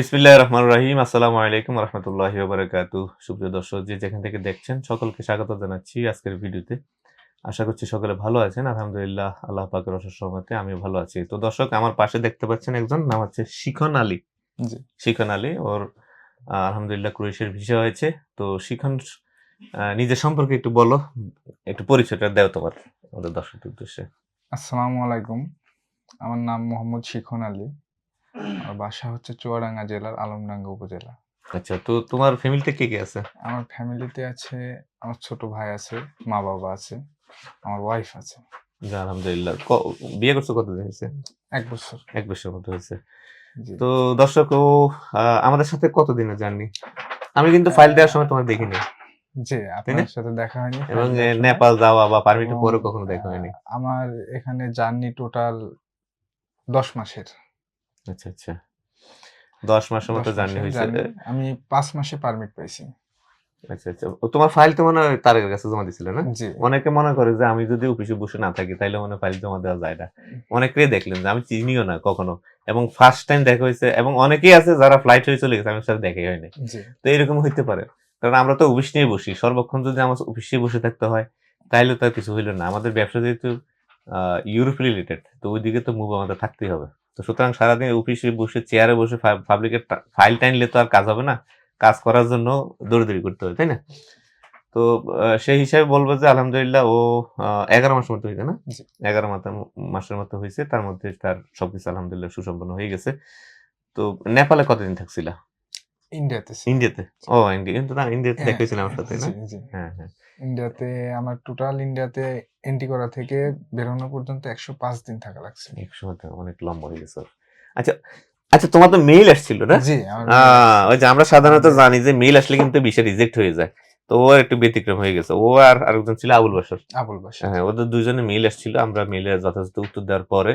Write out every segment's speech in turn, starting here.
বিসমিল্লাহ রহমান রাহিম। আসসালামু আলাইকুম রহমতুল্লাহি বারাকাতু সুপ্রিয় দর্শক যে যেখান থেকে দেখছেন সকলকে স্বাগত জানাচ্ছি আজকের ভিডিওতে। আশা করছি সকলে ভালো আছেন। আলহামদুলিল্লাহ আল্লাহ পাকের অশেষ আমি ভালো আছি। তো দর্শক আমার পাশে দেখতে পাচ্ছেন একজন নাম হচ্ছে শিখন আলী। শিখন আলী ওর আলহামদুলিল্লাহ ক্রোয়েশিয়ার ভিসা হয়েছে। তো শিখন নিজের সম্পর্কে একটু বলো একটু পরিচয়টা দেও তোমার আমাদের দর্শকদের উদ্দেশ্যে। আসসালামু আলাইকুম। আমার নাম মোহাম্মদ শিখন আলী। আর বাসা হচ্ছে চুয়াডাঙ্গা জেলার আলমডাঙ্গা উপজেলা। আচ্ছা তো তোমার ফ্যামিলিতে কে কে আছে? আমার ফ্যামিলিতে আছে আমার ছোট ভাই আছে মা বাবা আছে আমার ওয়াইফ আছে। জি, আলহামদুলিল্লাহ। বিয়ে করছ কতদিন হয়েছে? এক বছর। এক বছর মতো হয়েছে। তো দর্শক ও আমাদের সাথে কতদিনের জার্নি? আমি কিন্তু ফাইল দেওয়ার সময় তোমার দেখিনি। জি আপনার সাথে দেখা হয়নি। এবং। নেপাল যাওয়া বা পারমিটের এবং, পরে কখনো দেখা হয়নি। আমার এখানে জার্নি টোটাল দশ মাসের। আচ্ছা আচ্ছা। দশ মাসের মতো জার্নি হয়েছে। আমি পাঁচ মাসে পারমিট পাইছি। আচ্ছা আচ্ছা। তোমার ফাইল তো মনে হয় তারের কাছে জমা দিছিল না? অনেকে মনে করে যে আমি যদি অফিসে বসে না থাকি তাইলে মনে ফাইল জমা দেওয়া যায় না। অনেকেই দেখলেন যে আমি চিনিও না কখনো। এবং ফার্স্ট টাইম দেখা হয়েছে এবং অনেকেই আছে যারা ফ্লাইট হয়ে চলে গেছে আমি সাথে দেখাই হয়নি। তো এরকম হইতে পারে। কারণ আমরা তো অফিস নিয়ে বসি। সর্বক্ষণ যদি আমার অফিসে বসে থাকতে হয় তাইলে তো কিছু হইল না। আমাদের ব্যবসা যেহেতু ইউরোপ রিলেটেড তো ওইদিকে তো মুভ আমাদের থাকতেই হবে। তো সুতরাং সারাদিন অফিসে বসে চেয়ারে বসে পাবলিকের ফাইল টাইনলে তো আর কাজ হবে না। কাজ করার জন্য দৌড়দৌড়ি করতে হবে তাই না? তো সেই হিসাবে বলব যে আলহামদুলিল্লাহ ও এগারো মাসের মতো হয়েছে না? এগারো মাসের মতো হয়েছে। তার মধ্যে তার সবকিছু আলহামদুলিল্লাহ সুসম্পন্ন হয়ে গেছে। তো নেপালে কতদিন থাকছিলা? ইন্ডিয়াতে ইন্ডিয়াতে? ও ইন্ডিয়া না ইন্ডিয়াতে হ্যাঁ, দেখেছিলাম আমার সাথে না। হ্যাঁ হ্যাঁ। ইন্ডিয়াতে আমার টোটাল ইন্ডিয়াতে এন্ট্রি করা থেকে বেরোনো পর্যন্ত একশো পাঁচ দিন থাকা লাগছে। অনেক লম্বা হয়ে গেছে আচ্ছা আচ্ছা তোমার তো মেইল আসছিল না? জি ওই যে আমরা সাধারণত জানি যে মেইল আসলে কিন্তু বিষয় রিজেক্ট হয়ে যায়। তো ও একটু ব্যতিক্রম হয়ে গেছে। ও আর আরেকজন ছিল আবুল বাসর আবুল বাসা হ্যাঁ ওদের দুজনে মেইল আসছিল আমরা মেইলের যথাযথ উত্তর দেওয়ার পরে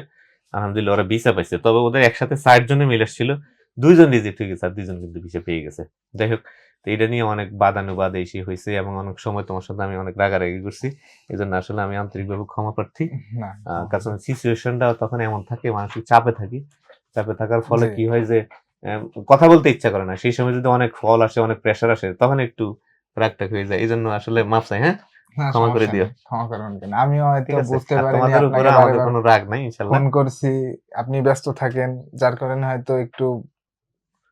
আলহামদুলিল্লাহ ওরা ভিসা পাইছে। তবে ওদের একসাথে ষাট জনের মেইল আসছিল। দুইজন রিজেক্ট হয়ে গেছে আর দুইজন কিন্তু ভিসা পেয়ে গেছে। যাই হোক তো এটা নিয়ে অনেক বাদানুবাদ এসে হয়েছে এবং অনেক সময় তোমার সাথে আমি অনেক রাগারাগি করছি। এই জন্য আসলে আমি আন্তরিকভাবে ক্ষমা প্রার্থী। কারণ সিচুয়েশনটা তখন এমন থাকে মানসিক চাপে থাকি। চাপে থাকার ফলে কি হয় যে কথা বলতে ইচ্ছা করে না। সেই সময় যদি অনেক ফল আসে অনেক প্রেশার আসে তখন একটু রাগটাগ হয়ে যায়। এই জন্য আসলে মাফ চাই হ্যাঁ? ক্ষমা করে দিও। ক্ষমা করবেন কেন? আমিও হয়তো বুঝতে আর পারিনি তোমাদের উপরে আমাদের কোনো রাগ নাই ইনশাল্লাহ। ফোন করছি। আপনি ব্যস্ত থাকেন যার কারণে হয়তো একটু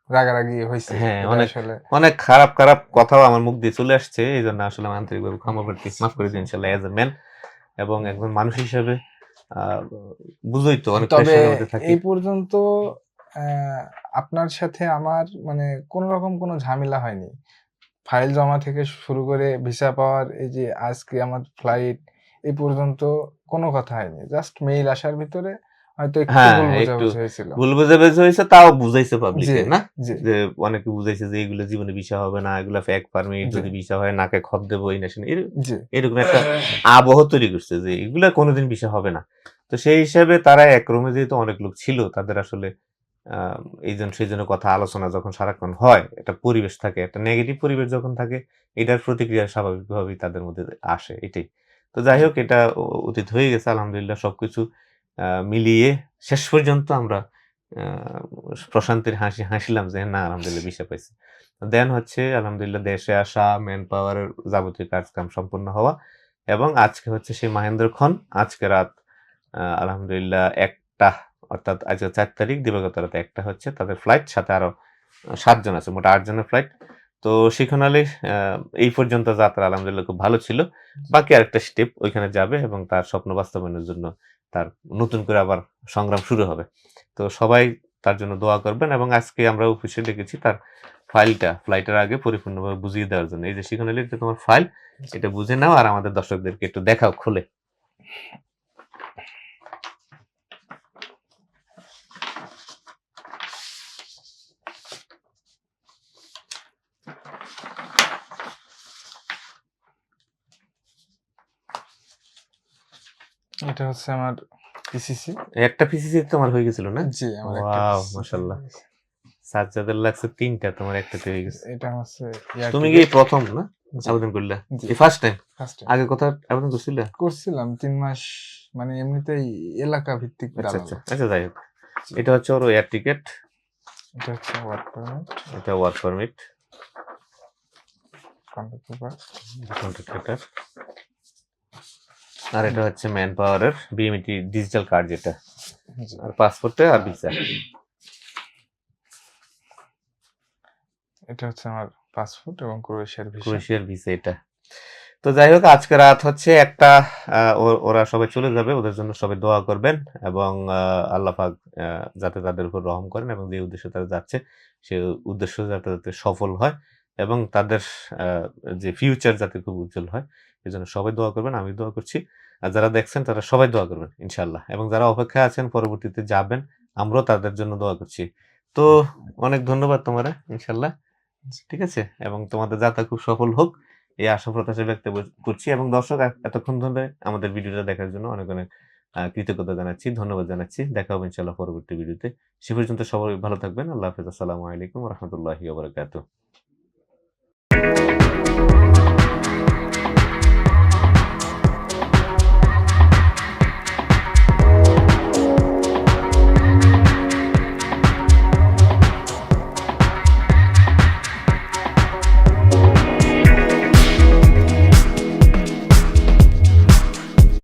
রাগারাগি হয়েছে হ্যাঁ, অনেক- আসলে অনেক খারাপ খারাপ কথাও আমার মুখ দিয়ে চলে আসছে। এই জন্য আসলে আন্তরিকভাবে ক্ষমা প্রার্থী মাফ করে দিন ইনশাল্লাহ এজ এ ম্যান এবং একজন মানুষ হিসেবে বুঝোই তো অনেক তবে এই পর্যন্ত আপনার সাথে আমার মানে কোন রকম কোনো ঝামেলা হয়নি। ফাইল জমা থেকে শুরু করে ভিসা পাওয়ার এই যে আজকে আমার ফ্লাইট এই পর্যন্ত কোনো কথা হয়নি। জাস্ট মেইল আসার ভিতরে হয়তো একটু হ্যাঁ, ভুল বোঝাবুঝি হয়েছে তাও বুঝাইছে পাবলিকে না? যে অনেকে বুঝাইছে যে এগুলো জীবনে ভিসা হবে না এগুলো ফেক পারমিট যদি ভিসা হয় নাকে দেবো এই না সেই না। এর- জি। এরকম একটা আবহ তৈরি করছে যে এগুলা কোনোদিন বিষয় হবে না। তো সেই হিসাবে তারা এক রুমে যেহেতু অনেক লোক ছিল তাদের আসলে আহ, এই জন্য সেই জন্য কথা আলোচনা যখন সারাক্ষণ হয় একটা পরিবেশ থাকে একটা নেগেটিভ পরিবেশ যখন থাকে এটার প্রতিক্রিয়া স্বাভাবিকভাবেই তাদের মধ্যে আসে এটাই। তো যাই হোক এটা অতীত হয়ে গেছে আলহামদুলিল্লাহ সবকিছু মিলিয়ে শেষ পর্যন্ত আমরা প্রশান্তির হাসি হাসিলাম যে না আলহামদুলিল্লাহ বিষয় পাইছি। দেন হচ্ছে আলহামদুলিল্লাহ দেশে আসা ম্যান পাওয়ারের যাবতীয় কাজকাম সম্পন্ন হওয়া এবং আজকে হচ্ছে সেই মাহেন্দ্র খন আজকে রাত আলহামদুলিল্লাহ একটা অর্থাৎ আজকে চার তারিখ দিবাগত রাতে একটা হচ্ছে তাদের ফ্লাইট সাথে আরও আহ, সাতজন আছে মোট আটজনের ফ্লাইট তো সেখানে এই পর্যন্ত যাত্রা আলহামদুলিল্লাহ খুব ভালো ছিল। বাকি আরেকটা স্টেপ ওইখানে যাবে এবং তার স্বপ্ন বাস্তবায়নের জন্য তার নতুন করে আবার সংগ্রাম শুরু হবে। তো সবাই তার জন্য দোয়া করবেন এবং আজকে আমরা অফিসে ডেকেছি তার ফাইলটা ফ্লাইটের আগে পরিপূর্ণভাবে বুঝিয়ে দেওয়ার জন্য। এই যে সেখানে তোমার ফাইল এটা বুঝে নাও আর আমাদের দর্শকদেরকে একটু দেখাও খুলে। এটা হচ্ছে আমার পিসিসি একটা পিসিসি তোমার হয়ে গেছিল না? জি আমার একটা মাশাআল্লাহ। সাজ্জাদের লাগছে তিনটা তোমার একটাতে হয়ে গেছে। এটা হচ্ছে তুমি কি প্রথম না? আবেদন করলে? এই ফার্স্ট টাইম ফার্স্ট আগে কথা আবেদন করছিলে? করছিলাম তিন মাস মানে এমনিতেই এলাকা ভিত্তিক আচ্ছা। আচ্ছা আচ্ছা যাই হোক। এটা হচ্ছে ওর এয়ার টিকেট এটা হচ্ছে ওয়ার্ক পারমিট এটা ওয়ার্ক পারমিট কন্ট্রাক্ট লেটার আর এটা হচ্ছে ম্যান পাওয়ারের বিএমটি ডিজিটাল কার্ড যেটা। আর পাসপোর্টে আর ভিসা এটা হচ্ছে আমার পাসপোর্ট এবং ক্রোয়েশিয়ার ভিসা ক্রোয়েশিয়ার ভিসা এটা। তো যাই হোক আজকে রাত হচ্ছে একটা ওরা সবাই চলে যাবে ওদের জন্য সবাই দোয়া করবেন এবং আল্লাহ পাক যাতে তাদের উপর রহম করেন এবং যে উদ্দেশ্যে তারা যাচ্ছে সেই উদ্দেশ্য যাতে যাতে সফল হয়। এবং তাদের যে ফিউচার যাতে খুব উজ্জ্বল হয় এই জন্য সবাই দোয়া করবেন, আমি দোয়া করছি। আর যারা দেখছেন, তারা সবাই দোয়া করবেন ইনশাল্লাহ এবং যারা অপেক্ষায় আছেন, পরবর্তীতে যাবেন, আমরাও তাদের জন্য দোয়া করছি। তো, অনেক ধন্যবাদ তোমার ইনশাল্লাহ ঠিক আছে? এবং তোমাদের যাত্রা খুব সফল হোক, এই আশা প্রত্যাশা ব্যক্ত করছি। এবং দর্শক এতক্ষণ ধরে আমাদের ভিডিওটা দেখার জন্য অনেক অনেক কৃতজ্ঞতা জানাচ্ছি, ধন্যবাদ জানাচ্ছি। দেখা হবে ইনশাল্লাহ পরবর্তী ভিডিওতে। সে পর্যন্ত সবাই ভালো থাকবেন। আল্লাহ হাফিজ। আসসালামু আলাইকুম রহমতুল্লাহি ওবরাকাতুহ